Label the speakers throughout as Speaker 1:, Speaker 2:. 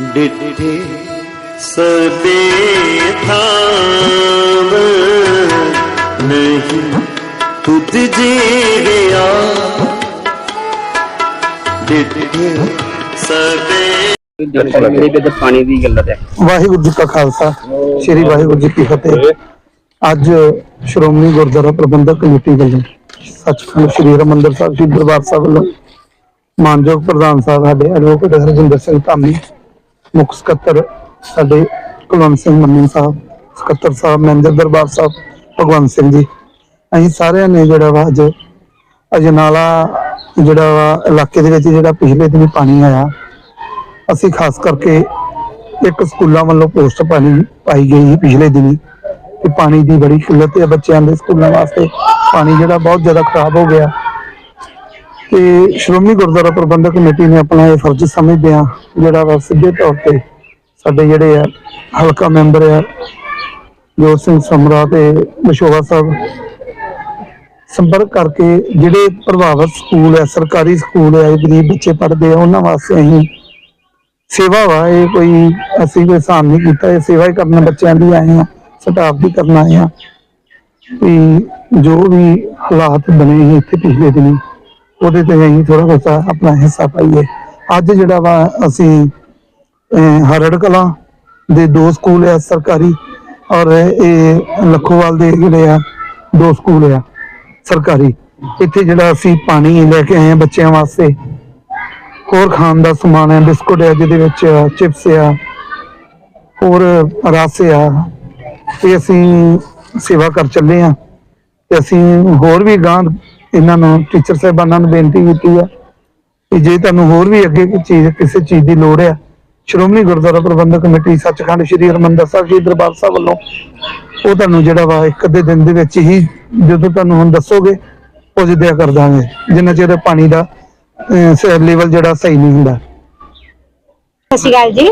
Speaker 1: ਡਿੱਠੇ ਸਦੇ ਥਾਮ। ਨਹੀਂ ਤੁਧ ਜੀੜਿਆ ਡਿੱਠੇ ਸਦੇ
Speaker 2: ਪਾਣੀ ਦੀ ਗੱਲ ਹੈ।
Speaker 3: ਵਾਹਿਗੁਰੂ ਜੀ ਕਾ ਖਾਲਸਾ ਸ੍ਰੀ ਵਾਹਿਗੁਰੂ ਜੀ ਕੀ ਫਤਿਹ। ਅੱਜ ਸ਼੍ਰੋਮਣੀ ਗੁਰਦੁਆਰਾ ਪ੍ਰਬੰਧਕ ਕਮੇਟੀ ਵੱਲੋਂ ਸੱਚਖੰਡ ਸ੍ਰੀ ਹਰਿਮੰਦਰ ਸਾਹਿਬ ਜੀ ਦਰਬਾਰ ਸਾਹਿਬ ਵੱਲੋਂ ਮਾਨਯੋਗ ਪ੍ਰਧਾਨ ਸਾਹਿਬ ਸਾਡੇ ਐਡਵੋਕੇਟ ਹਰਜਿੰਦਰ ਸਿੰਘ ਧਾਮੀ ਮੁੱਖ ਸਕੱਤਰ ਸਾਡੇ ਕੁਲਵੰਤ ਸਿੰਘ ਮੰਨੀ ਸਾਹਿਬ, ਸਕੱਤਰ ਸਾਹਿਬ ਮੈਨੇਜਰ ਦਰਬਾਰ ਸਾਹਿਬ, ਭਗਵੰਤ ਸਿੰਘ ਜੀ। ਅਸੀਂ ਸਾਰਿਆਂ ਨੇ ਜਿਹੜਾ ਵਾ ਅੱਜ ਅਜਨਾਲਾ ਜਿਹੜਾ ਵਾ ਇਲਾਕੇ ਦੇ ਵਿੱਚ ਜਿਹੜਾ ਪਿਛਲੇ ਦਿਨੀ ਪਾਣੀ ਆਇਆ, ਅਸੀਂ ਖਾਸ ਕਰਕੇ ਇੱਕ ਸਕੂਲਾਂ ਵੱਲੋਂ ਪੋਸਟ ਪਾਣੀ ਪਾਈ ਗਈ ਸੀ ਪਿਛਲੇ ਦਿਨੀ ਕਿ ਪਾਣੀ ਦੀ ਬੜੀ ਕਿੱਲਤ ਹੈ ਬੱਚਿਆਂ ਦੇ ਸਕੂਲਾਂ ਵਾਸਤੇ। ਪਾਣੀ ਜਿਹੜਾ ਬਹੁਤ ਜ਼ਿਆਦਾ ਖਰਾਬ ਹੋ ਗਿਆ। ਤੇ ਸ਼੍ਰੋਮਣੀ ਗੁਰਦੁਆਰਾ ਪ੍ਰਬੰਧਕ ਕਮੇਟੀ ਨੇ ਆਪਣਾ ਇਹ ਫਰਜ਼ ਸਮਝਦੇ ਆ ਜਿਹੜਾ ਵਾ ਸਿੱਧੇ ਤੌਰ ਤੇ ਸਾਡੇ ਜਿਹੜੇ ਆ ਹਲਕਾ ਮੈਂਬਰ ਆ, ਜੋਤ ਸਿੰਘ ਸਮਰਾ ਤੇ ਮਸ਼ੋਵਾ ਸਾਹਿਬ, ਸੰਪਰਕ ਕਰਕੇ ਜਿਹੜੇ ਪ੍ਰਭਾਵਿਤ ਸਕੂਲ ਹੈ ਸਰਕਾਰੀ ਸਕੂਲ ਹੈ ਗਰੀਬ ਬੱਚੇ ਪੜ੍ਹਦੇ ਆ, ਉਹਨਾਂ ਵਾਸਤੇ ਅਸੀਂ ਸੇਵਾ ਵਾ, ਇਹ ਕੋਈ ਅਸੀਂ ਕੋਈ ਸਾਨ ਨਹੀਂ ਕੀਤਾ, ਇਹ ਸੇਵਾ ਹੀ ਕਰਨ ਬੱਚਿਆਂ ਦੀ ਆਏ ਆ ਸਟਾਫ ਦੀ ਕਰਨ ਆਏ ਆ ਵੀ ਜੋ ਵੀ ਹਾਲਾਤ ਬਣੇ ਸੀ ਇੱਥੇ ਪਿਛਲੇ ਦਿਨੀ ਉਹਦੇ ਤੇ ਅਸੀਂ ਥੋੜਾ ਬਹੁਤਾ ਆਪਣਾ ਹਿੱਸਾ ਪਾਈਏ। ਅੱਜ ਜਿਹੜਾ ਵਾ ਅਸੀਂ ਹਰੜ ਕਲਾਂ ਦੇ ਦੋ ਸਕੂਲ ਆ ਸਰਕਾਰੀ ਔਰ ਇਹ ਲੱਖੋਵਾਲ ਦੇ ਜਿਹੜੇ ਆ, ਦੋ ਸਕੂਲ ਆ ਸਰਕਾਰੀ। ਇੱਥੇ ਜਿਹੜਾ ਅਸੀਂ ਪਾਣੀ ਲੈ ਕੇ ਆਏ ਆ ਬੱਚਿਆਂ ਵਾਸਤੇ। ਹੋਰ ਖਾਣ ਦਾ ਸਮਾਨ ਹੈ ਬਿਸਕੁਟ ਹੈ ਜਿਹਦੇ ਵਿੱਚ ਚਿਪਸ ਆ, ਹੋਰ ਰਸ ਆ, ਇਹ ਅਸੀਂ ਸੇਵਾ ਕਰ ਚੱਲੇ ਆ। ਤੇ ਅਸੀਂ ਹੋਰ ਵੀ ਗਾਂ ਇਹਨਾਂ ਨੂੰ ਟੀਚਰ ਸਾਹਿਬਾਨਾਂ ਨੂੰ ਬੇਨਤੀ ਕੀਤੀ ਆ ਕਿ ਜੇ ਤੁਹਾਨੂੰ ਹੋਰ ਵੀ ਅੱਗੇ ਕੋਈ ਚੀਜ਼, ਕਿਸੇ ਚੀਜ਼ ਦੀ ਲੋੜ ਹੈ ਸ਼੍ਰੋਮਣੀ ਗੁਰਦੁਆਰਾ ਪ੍ਰਬੰਧਕ ਕਮੇਟੀ ਸੱਚਖੰਡ ਸ੍ਰੀ ਹਰਿਮੰਦਰ ਸਾਹਿਬ ਜੀ ਦਰਬਾਰ ਸਾਹਿਬ ਵੱਲੋਂ ਉਹ ਤੁਹਾਨੂੰ ਜਿਹੜਾ ਵਾ ਇੱਕ ਅੱਧੇ ਦਿਨ ਦੇ ਵਿੱਚ ਹੀ ਜਦੋਂ ਤੁਹਾਨੂੰ ਹੁਣ ਦੱਸੋਗੇ, ਉਹ ਜਿੱਦਿਆ ਕਰ ਦਾਂਗੇ, ਜਿੰਨਾ ਚਿਰ ਪਾਣੀ ਦਾ ਲੈਵਲ ਜਿਹੜਾ ਸਹੀ ਨਹੀਂ ਹੁੰਦਾ।
Speaker 4: ਸਤਿ ਸ਼੍ਰੀ ਅਕਾਲ ਜੀ।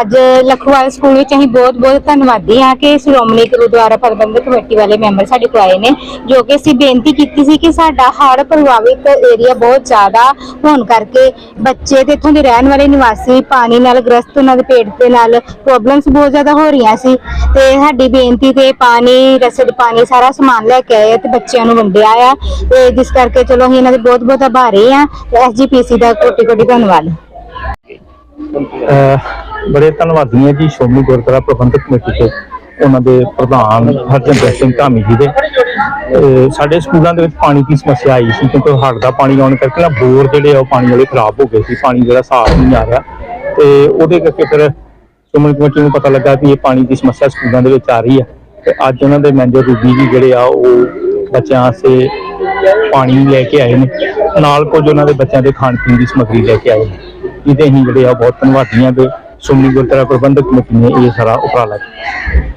Speaker 4: ਅੱਜ ਲਖਵਾਲ ਸਕੂਲ ਵਿੱਚ ਅਸੀਂ ਬਹੁਤ ਬਹੁਤ ਧੰਨਵਾਦੀ ਹਾਂ ਕਿ ਸ਼੍ਰੋਮਣੀ ਗੁਰਦੁਆਰਾ ਪ੍ਰਬੰਧਕ ਕਮੇਟੀ ਵਾਲੇ ਮੈਂਬਰ ਸਾਡੇ ਕੋਲ ਆਏ ਨੇ, ਜੋ ਕਿ ਅਸੀਂ ਬੇਨਤੀ ਕੀਤੀ ਸੀ ਕਿ ਸਾਡਾ ਹੜ੍ਹ ਪ੍ਰਭਾਵਿਤ ਏਰੀਆ ਬਹੁਤ ਜ਼ਿਆਦਾ ਹੋਣ ਕਰਕੇ ਬੱਚੇ ਤੇ ਇੱਥੋਂ ਦੇ ਰਹਿਣ ਵਾਲੇ ਨਿਵਾਸੀ ਪਾਣੀ ਨਾਲ ਗ੍ਰਸਤ, ਉਹਨਾਂ ਦੇ ਪੇਟ ਦੇ ਨਾਲ ਪ੍ਰੋਬਲਮਸ ਬਹੁਤ ਜ਼ਿਆਦਾ ਹੋ ਰਹੀਆਂ ਸੀ ਤੇ ਸਾਡੀ ਬੇਨਤੀ ਤੇ ਪਾਣੀ, ਰਸਦ ਪਾਣੀ ਸਾਰਾ ਸਮਾਨ ਲੈ ਕੇ ਆਏ ਆ ਤੇ ਬੱਚਿਆਂ ਨੂੰ ਵੰਡਿਆ ਆ ਤੇ ਜਿਸ ਕਰਕੇ ਚਲੋ ਅਸੀਂ ਇਹਨਾਂ ਦੇ ਬਹੁਤ ਬਹੁਤ ਆਭਾਰੀ ਆ ਤੇ ਐਸਜੀਪੀਸੀ ਦਾ ਕੋਟੀ ਕੋਟੀ ਧੰਨਵਾਦ।
Speaker 5: ਬੜੇ ਧੰਨਵਾਦੀ ਹਾਂ ਜੀ ਸ਼੍ਰੋਮਣੀ ਗੁਰਦੁਆਰਾ ਪ੍ਰਬੰਧਕ ਕਮੇਟੀ ਦੇ ਉਹਨਾਂ ਦੇ ਪ੍ਰਧਾਨ ਹਰਜਿੰਦਰ ਸਿੰਘ ਧਾਮੀ ਜੀ ਦੇ। ਸਾਡੇ ਸਕੂਲਾਂ ਦੇ ਵਿੱਚ ਪਾਣੀ ਦੀ ਸਮੱਸਿਆ ਆਈ ਸੀ ਕਿਉਂਕਿ ਹੜ੍ਹ ਦਾ ਪਾਣੀ ਆਉਣ ਕਰਕੇ ਨਾ ਬੋਰ ਜਿਹੜੇ ਆ ਉਹ ਪਾਣੀ ਵਾਲੇ ਖਰਾਬ ਹੋ ਗਏ ਸੀ, ਪਾਣੀ ਜਿਹੜਾ ਸਾਫ਼ ਨਹੀਂ ਆ ਰਿਹਾ। ਤੇ ਉਹਦੇ ਕਰਕੇ ਫਿਰ ਸ਼੍ਰੋਮਣੀ ਕਮੇਟੀ ਨੂੰ ਪਤਾ ਲੱਗਾ ਕਿ ਇਹ ਪਾਣੀ ਦੀ ਸਮੱਸਿਆ ਸਕੂਲਾਂ ਦੇ ਵਿੱਚ ਆ ਰਹੀ ਹੈ ਤੇ ਅੱਜ ਉਹਨਾਂ ਦੇ ਮੈਨੇਜਰ ਰੂਬੀ ਜੀ ਜਿਹੜੇ ਆ ਉਹ ਬੱਚਿਆਂ ਵਾਸਤੇ ਪਾਣੀ ਲੈ ਕੇ ਆਏ ਨੇ। ਨਾਲ ਕੁਝ ਉਹਨਾਂ ਦੇ ਬੱਚਿਆਂ ਦੇ ਖਾਣ ਪੀਣ ਦੀ ਸਮੱਗਰੀ ਲੈ ਕੇ ਆਏ ਨੇ। ਇਹਦੇ ਹੀ ਜਿਹੜੇ ਆ ਬਹੁਤ ਧੰਨਵਾਦੀਆਂ ਹਾਂ ਸ਼੍ਰੋਮਣੀ ਗੁਰਦੁਆਰਾ ਪ੍ਰਬੰਧਕ ਕਮੇਟੀ ਨੇ ਇਹ ਸਾਰਾ ਉਪਰਾਲਾ ਕੀਤਾ।